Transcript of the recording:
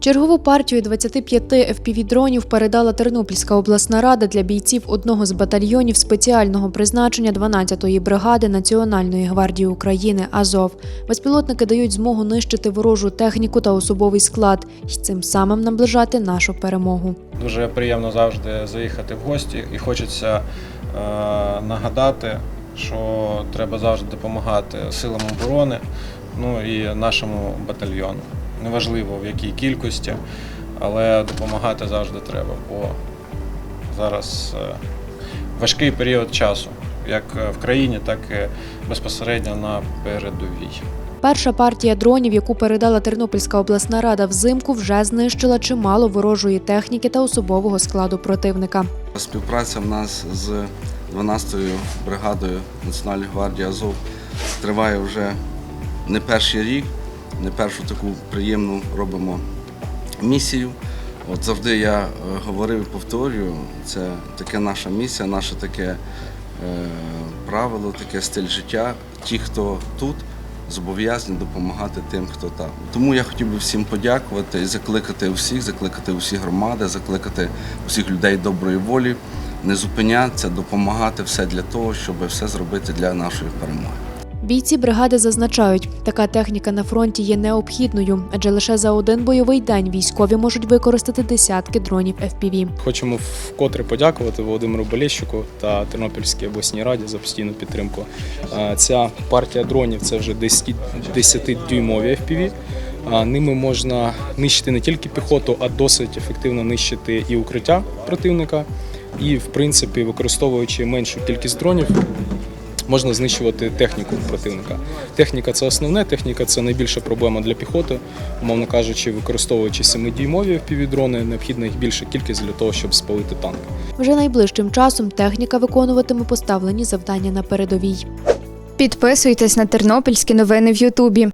Чергову партію 25 FPV-дронів передала Тернопільська обласна рада для бійців одного з батальйонів спеціального призначення 12-ї бригади Національної гвардії України Азов. Безпілотники дають змогу нищити ворожу техніку та особовий склад і цим самим наближати нашу перемогу. Дуже приємно завжди заїхати в гості і хочеться е, нагадати, що треба завжди допомагати силам оборони, ну і нашому батальйону. Неважливо в якій кількості, але допомагати завжди треба, бо зараз е, важкий період часу, як в країні, так і безпосередньо на передовій. Перша партія дронів, яку передала Тернопільська обласна рада взимку, вже знищила чимало ворожої техніки та особового складу противника. Співпраця в нас з 12-ю бригадою Національної гвардії Азов триває вже не перший рік, не першу таку приємну робимо місію. От завжди я е, говорив і повторюю, це таке наша місія, наше таке е, правило, таке стиль життя. Ті, хто тут, зобов'язані допомагати тим, хто там. Тому я хотів би всім подякувати і закликати усіх, закликати усі громади, закликати усіх людей доброї волі, не зупинятися, допомагати все для того, щоб все зробити для нашої перемоги. Бійці бригади зазначають, така техніка на фронті є необхідною, адже лише за один бойовий день військові можуть використати десятки дронів FPV. Хочемо вкотре подякувати Володимиру Болєщику та Тернопільській обласній раді за постійну підтримку. Ця партія дронів це вже 10-дюймові FPV. Ними можна нищити не тільки піхоту, а досить ефективно нищити і укриття противника. І, в принципі, використовуючи меншу кількість дронів, можна знищувати техніку противника. Техніка це основне, техніка це найбільша проблема для піхоти. Умовно кажучи, використовуючи 7-дюймові FPV-дрони, необхідна їх більша кількість для того, щоб спалити танк. Вже найближчим часом техніка виконуватиме поставлені завдання на передовій. Підписуйтесь на тернопільські новини в Ютубі.